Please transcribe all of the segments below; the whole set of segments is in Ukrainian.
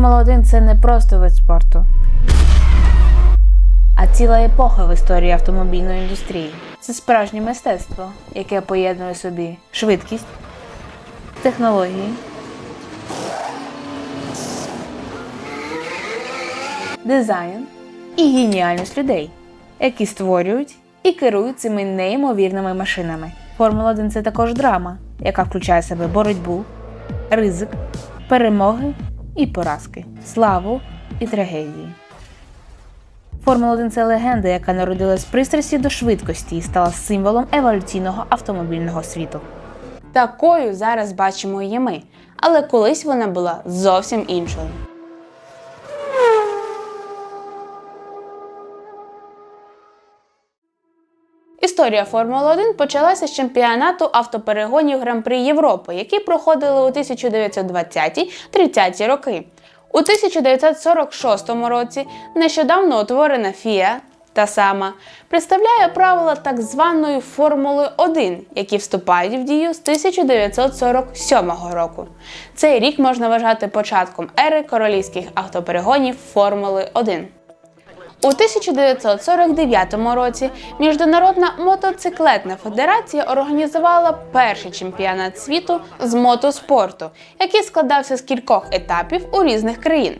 Формула 1 це не просто вид спорту, а ціла епоха в історії автомобільної індустрії. Це справжнє мистецтво, яке поєднує собі швидкість, технології, дизайн і геніальність людей, які створюють і керують цими неймовірними машинами. Формула 1 це також драма, яка включає в себе боротьбу, ризик, перемоги і поразки, славу і трагедії. Формула 1 це легенда, яка народилась з пристрасті до швидкості і стала символом еволюційного автомобільного світу. Такою зараз бачимо її ми, але колись вона була зовсім іншою. Історія Формули 1 почалася з чемпіонату автоперегонів Гран-при Європи, які проходили у 1920-30 роки. У 1946 році нещодавно утворена FIA, та сама, представляє правила так званої Формули 1, які вступають в дію з 1947 року. Цей рік можна вважати початком ери королівських автоперегонів Формули 1. У 1949 році Міжнародна мотоциклетна федерація організувала перший чемпіонат світу з мотоспорту, який складався з кількох етапів у різних країн.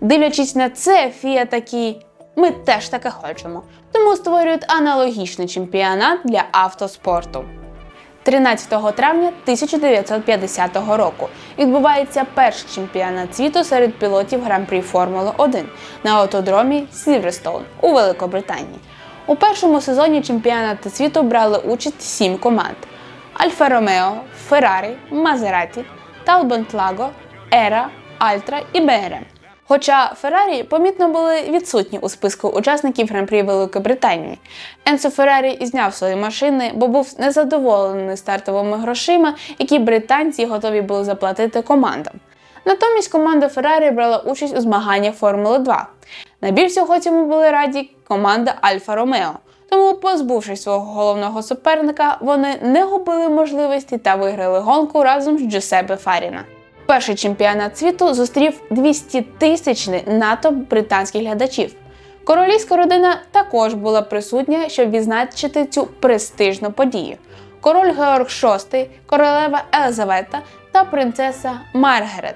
Дивлячись на це, Фія такі ми теж таке хочемо, тому створюють аналогічний чемпіонат для автоспорту. 13 травня 1950 року відбувається перший чемпіонат світу серед пілотів Гран-прі Формули 1 на автодромі Сільверстоун у Великобританії. У першому сезоні чемпіонату світу брали участь сім команд: Альфа Ромео, Феррарі, Мазераті, Талбот Лаго, Ера, Альтра і БРМ. Хоча Феррарі помітно були відсутні у списку учасників Гран-прі Великобританії. Енсо Феррарі зняв свої машини, бо був незадоволений стартовими грошима, які британці готові були заплатити командам. Натомість команда Феррарі брала участь у змаганнях Формули 2. Найбільш всього цьому були раді команда Альфа Ромео. Тому, позбувшись свого головного суперника, вони не губили можливості та виграли гонку разом з Джусепе Фаріна. Перший чемпіонат світу зустрів 200 тисячний натовп британських глядачів. Королівська родина також була присутня, щоб відзначити цю престижну подію. Король Георг VI, королева Елизавета та принцеса Маргарет,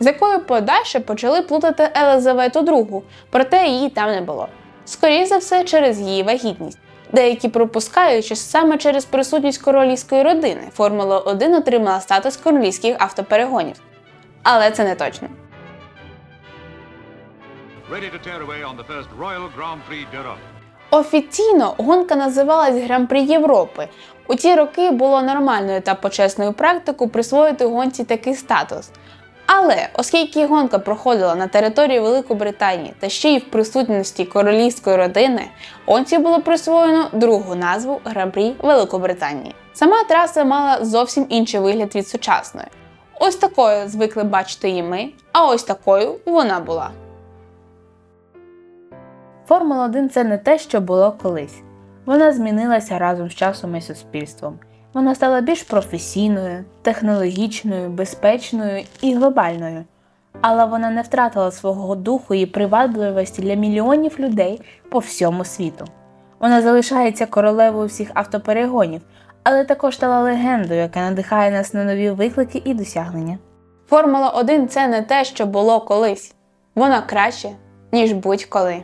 з якою подальше почали плутати Елизавету II, проте її там не було. Скоріше за все, через її вагітність. Деякі припускають, що саме через присутність королівської родини Формула 1 отримала статус королівських автоперегонів. Але це не точно. ready to tear away on the first Royal Grand Prix d'Europe. Офіційно гонка називалась Гран-при Європи. У ті роки було нормальною та почесною практикою присвоїти гонці такий статус. Але оскільки гонка проходила на території Великобританії та ще й в присутності королівської родини, гонці було присвоєно другу назву Гран-прі Великобританії. Сама траса мала зовсім інший вигляд від сучасної. Ось такою звикли бачити її ми, а ось такою вона була. Формула 1 це не те, що було колись. Вона змінилася разом з часом і суспільством. Вона стала більш професійною, технологічною, безпечною і глобальною. Але вона не втратила свого духу і привабливості для мільйонів людей по всьому світу. Вона залишається королевою всіх автоперегонів, але також стала легендою, яка надихає нас на нові виклики і досягнення. Формула 1 це не те, що було колись. Вона краще, ніж будь-коли.